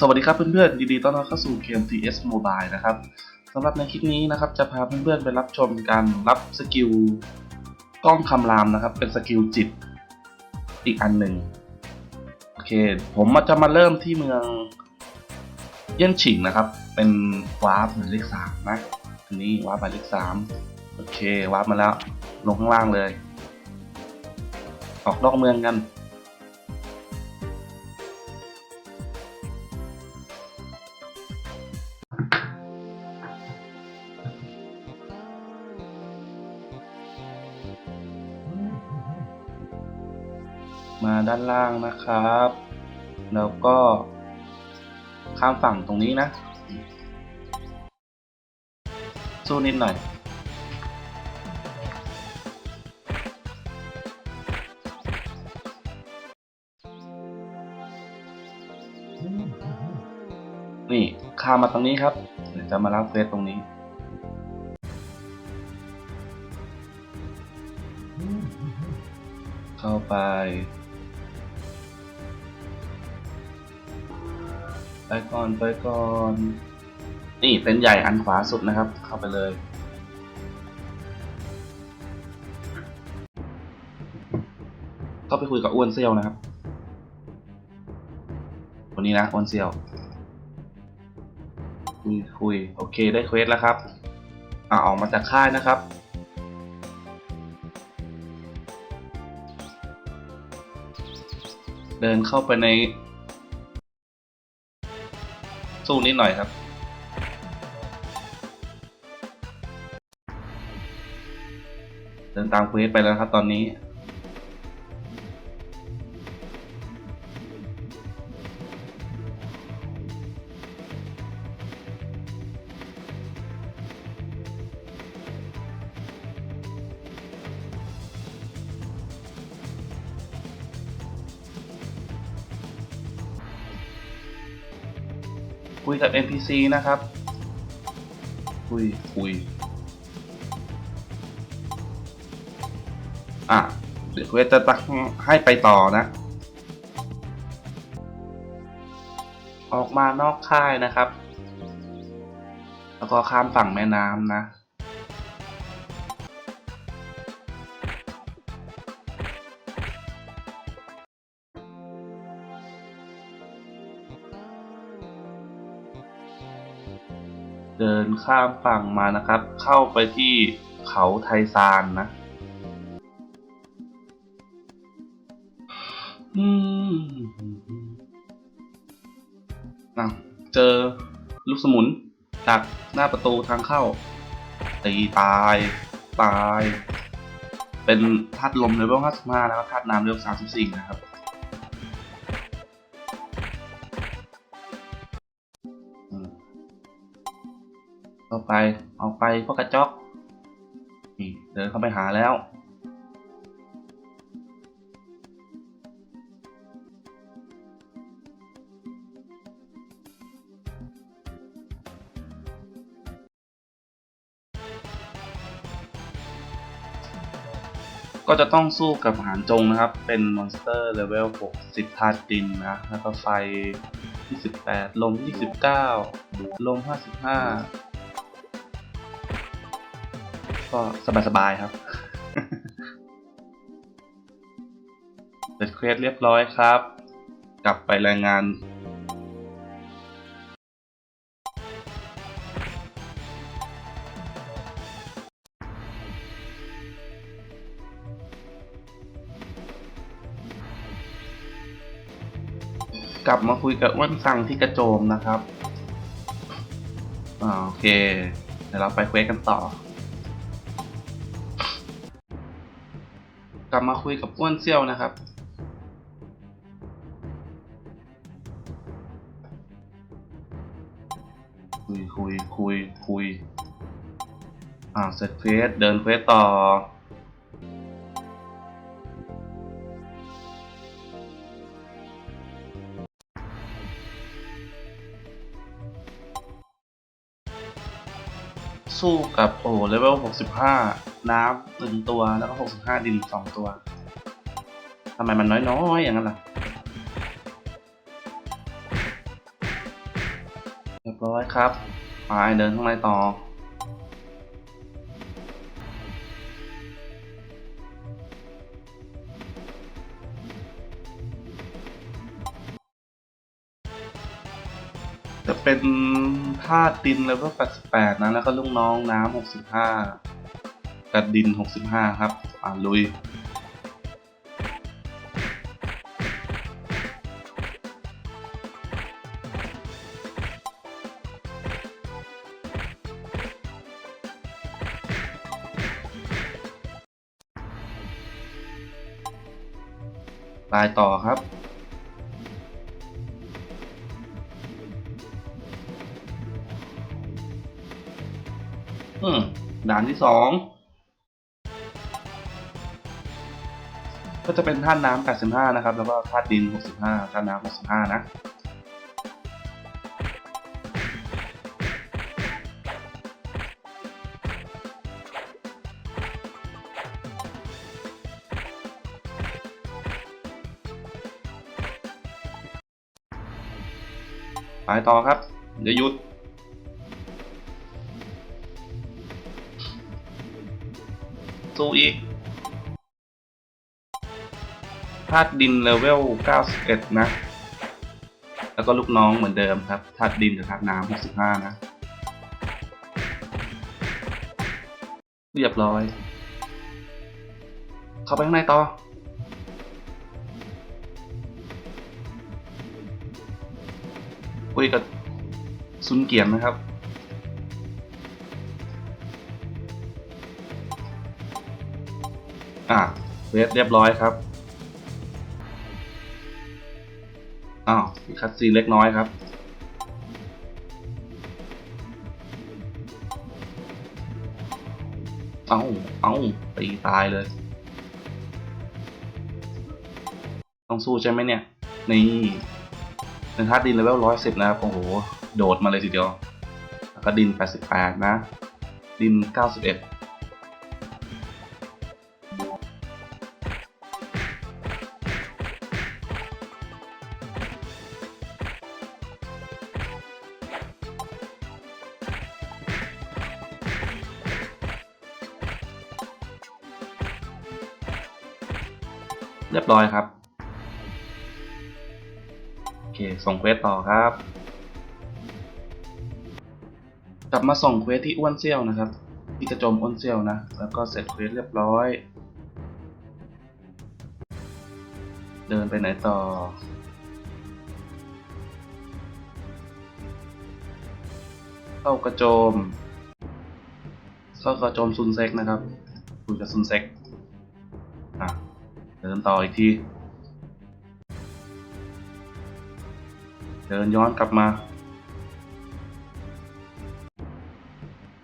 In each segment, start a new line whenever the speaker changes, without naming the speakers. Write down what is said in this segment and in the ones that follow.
สวัสดีครับเพื่อนๆยินดีต้อนรับเข้าสู่เกม TS Mobile นะครับสำหรับในคลิปนี้นะครับจะพาเพื่อนๆไปรับชมการรับสกิลกล้องคำรามนะครับ เป็นสกิลจิตอีกอันหนึ่งโอเค ผมจะมาเริ่มที่เมืองเยี่ยนฉิงนะครับ เป็นวาร์ปหมายเลขสามนะทีนี้วาร์ปหมายเลขสามโอเควาร์ปมาแล้วลงข้างล่างเลย ออกนอกเมืองกัน มาด้านล่างนะครับ แล้วก็ข้ามฝั่งตรงนี้นะ สู้นิดหน่อย นี่ข้ามมาตรงนี้ครับเดี๋ยวจะมารับเฟสตรงนี้เข้าไป ไปก่อนไปก่อน นี่เต็นท์ใหญ่อันขวาสุดนะครับ เข้าไปเลยก็ไปคุยกับอ้วนเซียวนะครับคนนี้นะอ้วนเซียวคุยคุยโอเคได้เควสแล้วครับอ่าออกมาจากค่ายนะครับเดินเข้าไปใน สู้นิดหน่อยครับ เดินตามเควสไปแล้วครับตอนนี้ คุยกับ NPC นะครับคุยคุยอะเดี๋ยวเวจะตักให้ไปต่อนะ ออกมานอกค่ายนะครับ แล้วก็ข้ามฝั่งแม่น้ำนะ ข้ามฝั่งมานะครับ เข้าไปที่เขาไทซานนะอืมอะเจอลูกสมุนจากหน้าประตูทางเข้า ตีตาย ตาย เป็นธาตุลมเลเวล55นะครับธาตุน้ำเลเวล34นะครับ ไปเอาไปพวกกระจอกนี่เดินเข้าไปหาแล้ว ก็จะต้องสู้กับหานจงนะครับ เป็นมอนสเตอร์เลเวล 60 ธาตุดินนะ แล้วก็ไฟ 28 ลม 29 ลม 55 ก็สบายๆครับเสร็จเควสเรียบร้อยครับ กลับไปรายงาน กลับมาคุยกับอ้วนสั่งที่กระโจมนะครับอโอเค เดี๋ยวเราไปเควสกันต่อ กลับมาคุยกับอ้วนเซี่ยวนะครับ คุยคุยคุยคุยอ่าเสร็จเควสเดินเควสต่อสู้กับโอ้เลเวล 65 น้ำหนึ่งตัวแล้วก็65ดินสองตัวทำไมมันน้อยๆอย่างนั้นล่ะบร้อยครับไปเดินข้างในต่อจะเป็นธาตุดินเลเวล88 นะ แล้วก็ลูกน้องน้ำ65 กับดิน 65 ครับ อ่าลุยตายต่อครับอืมด่านที่สอง ก็จะเป็นธาตุน้ำ85 นะครับ แล้วก็ธาตุดิน 65ธาตุน้ำ65 นะไปต่อครับอย่าหยุด สู้อีก ธาตุดินเลเวล 91 นะ แล้วก็ลูกน้องเหมือนเดิมครับ ธาตุดินกับธาตุน้ำ65 นะ เรียบร้อย เข้าไปข้างในต่อคุยกับซุนเกียนนะครับอะเวฟเรียบร้อยครับ อ้าวมีคัดซีนเล็กน้อยครับ เอ้าเอ้าตีตายเลย ต้องสู้ใช่ไหมเนี่ย นี่เป็นธาตุดินเลเวลร้อยสิบนะครับ โอ้โห โดดมาเลยทีเดียว แล้วก็ดินแปดสิบแปดนะ ดินเก้าสิบเอ็ด เรียบร้อยครับ โอเค ส่งเควสต่อครับ กลับมาส่งเควสที่อ้วนเซี่ยวนะครับ ที่กระโจมอ้วนเซี่ยวนะ แล้วก็เสร็จเควสเรียบร้อย เดินไปไหนต่อเข้ากระโจมเข้ากระโจมซุนเซ็กนะครับคุยกับซุนเซ็ก ดินต่ออีกที เดินย้อนกลับมา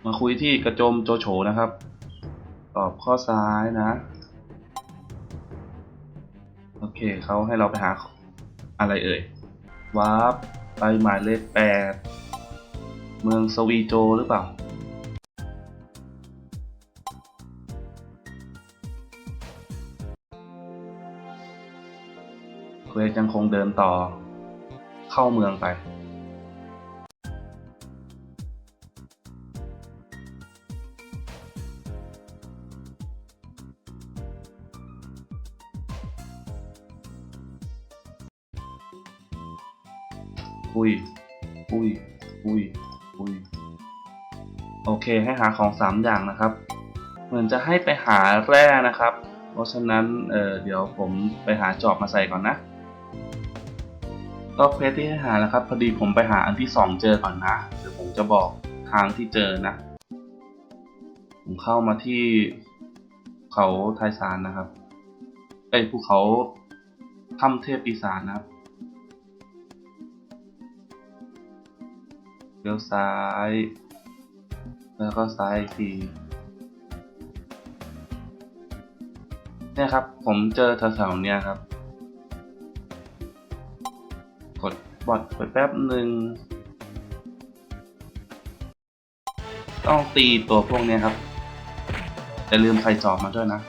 มาคุยที่กระโจมโจโฉนะครับ ตอบข้อซ้ายนะ โอเคเขาให้เราไปหาอะไรเอ่ย วาร์ปไปหมายเลขแปด เมืองสวีโจหรือเปล่า เควสยังคงเดินต่อเข้าเมืองไป อุ้ย อุ้ย อุ้ย อุ้ย โอเคให้หาของสามอย่างนะครับ เหมือนจะให้ไปหาแร่นะครับ เพราะฉะนั้นเออเดี๋ยวผมไปหาจอบมาใส่ก่อนนะ ก็เควสที่ให้หานะครับ พอดีผมไปหาอันที่สองเจอก่อนนะ เดี๋ยวผมจะบอกทางที่เจอนะ ผมเข้ามาที่เขาไทยซานนะครับไอ้ภูเขาถ้ำเทพปีศาจนะครับเลี้ยวซ้าย แล้วก็ซ้ายอีกทีเนี่ยครับ ผมเจอแถวๆเนี้ยครับ บอทไปแป๊บหนึ่งต้องตีตัวพวกนี้ครับอย่าลืมใส่จอบมาด้วยนะ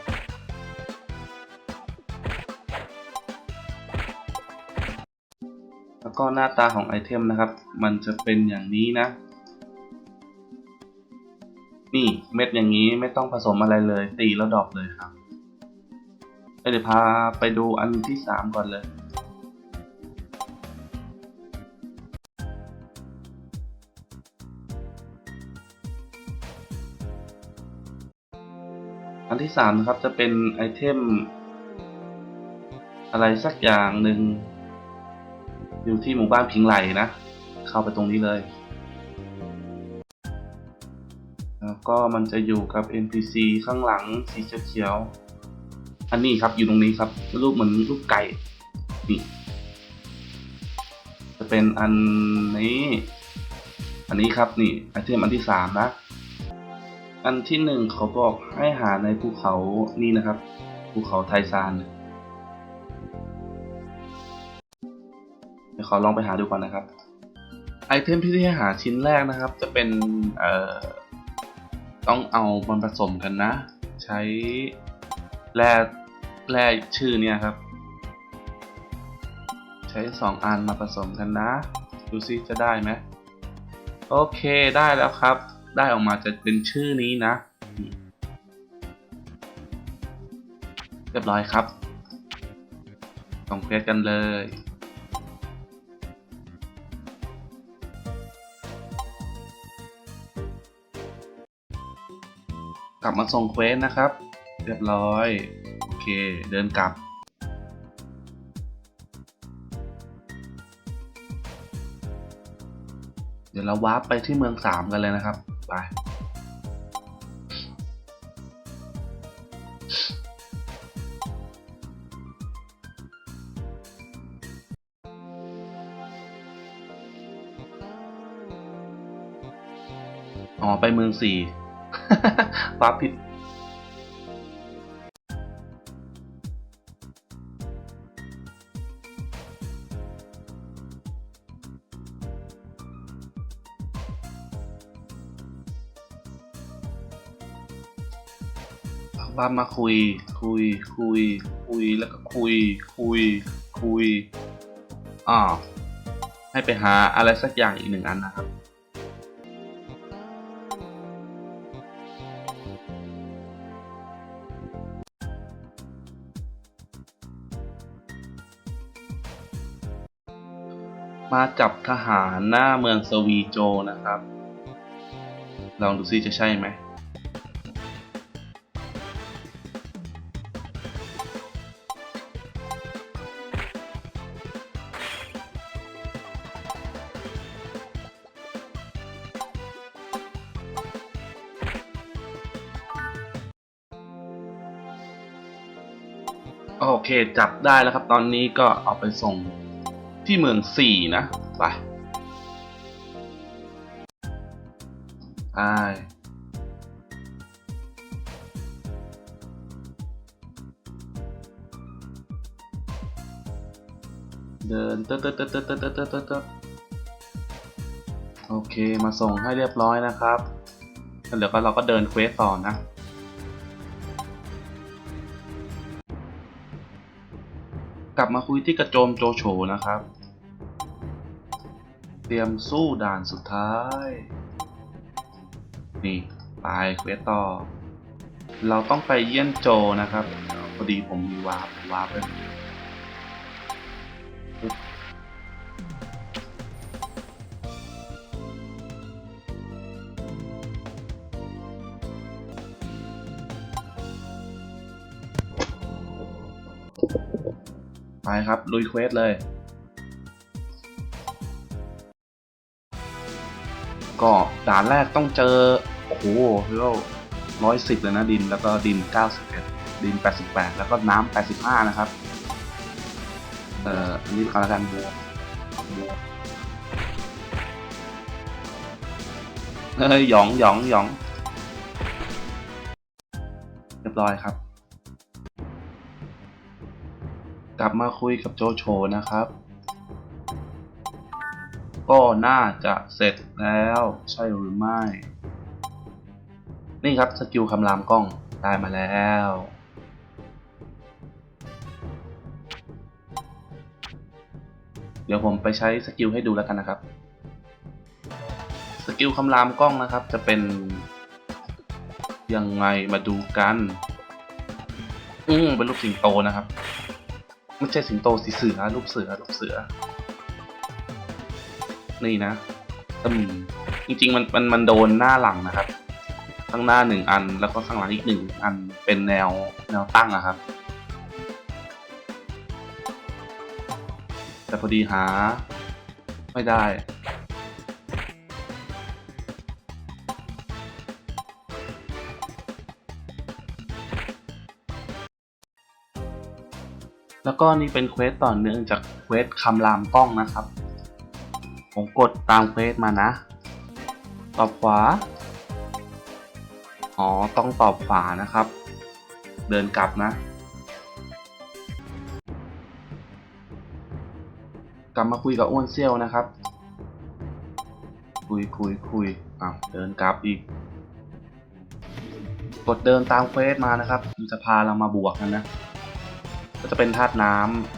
โอก็หน้าตาของไอเทมนะครับ มันจะเป็นอย่างนี้นะ นี่เม็ดอย่างนี้ไม่ต้องผสมอะไรเลย ตีแล้วดรอปเลยครับเอ้ยเดี๋ยวพาไปดูอันที่สามก่อนเลย อันที่สามนะครับจะเป็นไอเทม อะไรสักอย่างหนึ่งอยู่ที่หมู่บ้านพิงไหลนะ เข้าไปตรงนี้เลย แล้วก็มันจะอยู่กับ NPC ข้างหลังสีเขียวอันนี้ครับอยู่ตรงนี้ครับรูปเหมือนรูปไก่นี่จะเป็นอันนี้ อันนี้ครับนี่ไอเทมอันที่สามนะ อันที่หนึ่งเขาบอกให้หาในภูเขานี่นะครับ ภูเขาไทซานเดี๋ยวขอลองไปหาดูก่อนนะครับ ไอเทมที่ให้หาชิ้นแรกนะครับ จะเป็นเอ่อต้องเอามันผสมกันนะ ใช้แร่แร่ชื่อเนี่ยครับ ใช้สองอันมาผสมกันนะ ดูซิจะได้ไหมโอเคได้แล้วครับ ได้ออกมาจะเป็นชื่อนี้นะ เรียบร้อยครับส่งเควสกันเลย กลับมาส่งเควสนะครับ เรียบร้อย โอเค เดินกลับเดี๋ยวเราวาร์ปไปที่เมืองสามกันเลยนะครับ ไปอ๋อ ไปเมืองสี่วาร์ปผิด ว่ามาคุย คุย คุย คุย แล้วก็คุย คุย คุยอ่าให้ไปหาอะไรสักอย่างอีกหนึ่งอันนะครับ มาจับทหารหน้าเมืองสวีโจนะครับ ลองดูซิจะใช่ไหม จับได้แล้วครับ ตอนนี้ก็เอาไปส่งที่เมืองสี่นะ ไปไปเดินเต๊ะเต๊ะเต๊ะเต๊ะเต๊ะเต๊ะเต๊ะโอเค มาส่งให้เรียบร้อยนะครับ แล้วเดี๋ยวก็เราก็เดินเควสต่อนะ กลับมาคุยที่กระโจมโจโฉนะครับ เตรียมสู้ด่านสุดท้าย นี่ตายเควสต่อ เราต้องไปเยี่ยนโจนะครับ พอดีผมมีวาร์ปวาร์ปไปปึ๊ ไปครับ ลุยเควสเลย ก็ด่านแรกต้องเจอ โอ้โหเรียกร้อยสิบเลยนะดินแล้วก็ดินเก้าสิบเอ็ดดินแปดสิบแปดแล้วก็น้ำแปดสิบห้านะครับ เอ่ออันนี้ก็แล้วกันเฮ้ยหยองหยองหยอง เรียบร้อยครับ กลับมาคุยกับโจโฉนะครับ ก็น่าจะเสร็จแล้วใช่หรือไม่ นี่ครับสกิลคำรามกล้องได้มาแล้วเดี๋ยวผมไปใช้สกิลให้ดูแล้วกันนะครับ สกิลคำรามกล้องนะครับ จะเป็น ยังไงมาดูกัน อืมเป็นรูปสิงโตนะครับ ไม่ใช่สิงโตสีเสือรูปเสือรูปเสือ นี่นะอืมจริงๆมันมันมันโดนหน้าหลังนะครับ ข้างหน้าหนึ่งอันแล้วก็ข้างหลังอีกหนึ่งอันเป็นแนวแนวตั้งอะครับแต่พอดีหา ไม่ได้ แล้วก็นี่เป็นเควสต่อเนื่องจากเควสคำรามกล้องนะครับ ผมกดตามเควสมานะ ตอบขวา อ๋อ ต้องตอบขวานะครับ เดินกลับนะ กลับมาคุยกับอ้วนเซี่ยวนะครับ คุยคุยคุยอ้าวเดินกลับอีก กดเดินตามเควสมานะครับมันจะพาเรามาบวกกันนะ ก็จะเป็นธาตุน้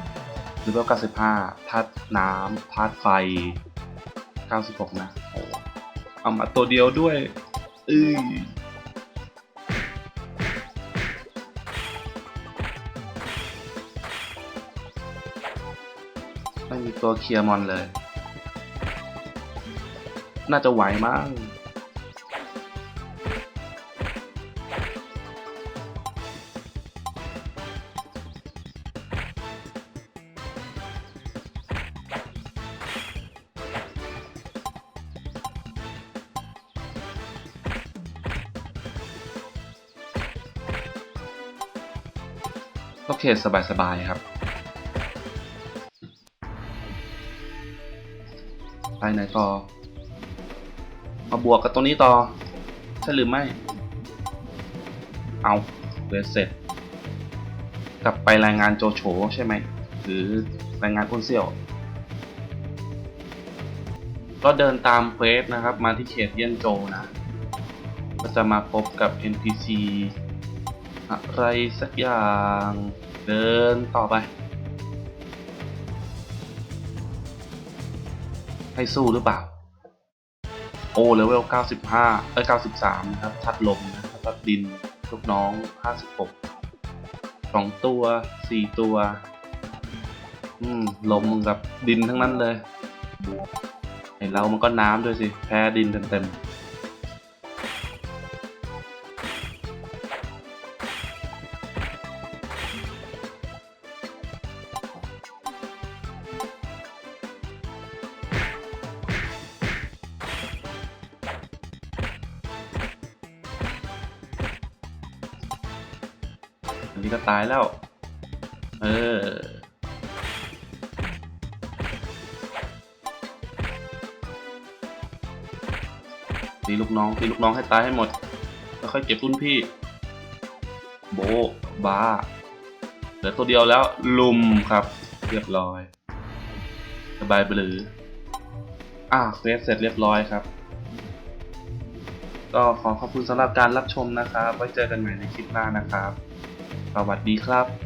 ำหรือว่า95ธาตุน้ำธาตุไฟ 96 นะโอ้เอามาตัวเดียวด้วยอื้อไม่มีตัวเคลียร์มอนเลย น่าจะไหวมั้ง โอเคสบายๆครับ ไปไหนต่อ มาบวกกับตรงนี้ต่อ ใช่หรือไม่ เอาเวสเสร็จ กลับไปรายงานโจโฉใช่ไหม หรือรายงานคุณเซี่ยว ก็เดินตามเควสนะครับ มาที่เขตเยี่ยนโจนะ ก็จะมาพบกับ NPC อะไรสักอย่าง เดินต่อไป ให้สู้หรือเปล่า โอ้เลเวล 95 เอ้ย 93 นะครับทัดลมนะทัดดินลูกน้อง 56สองตัวสี่ตัว อืม ลมกับดินทั้งนั้นเลยไอเรามันก็น้ำด้วยสิ แพ้ดินเต็มๆ อันนี้ก็ตายแล้ว เออตีลูกน้องตีลูกน้องให้ตายให้หมด แล้วค่อยเก็บรุ่นพี่ โบบาเหลือตัวเดียวแล้วลุมครับ เรียบร้อย สบายไปหรืออ่าเควสเสร็จเรียบร้อยครับ ก็ขอขอบคุณสำหรับการรับชมนะครับ ไว้เจอกันใหม่ในคลิปหน้านะครับ วัสดีครับ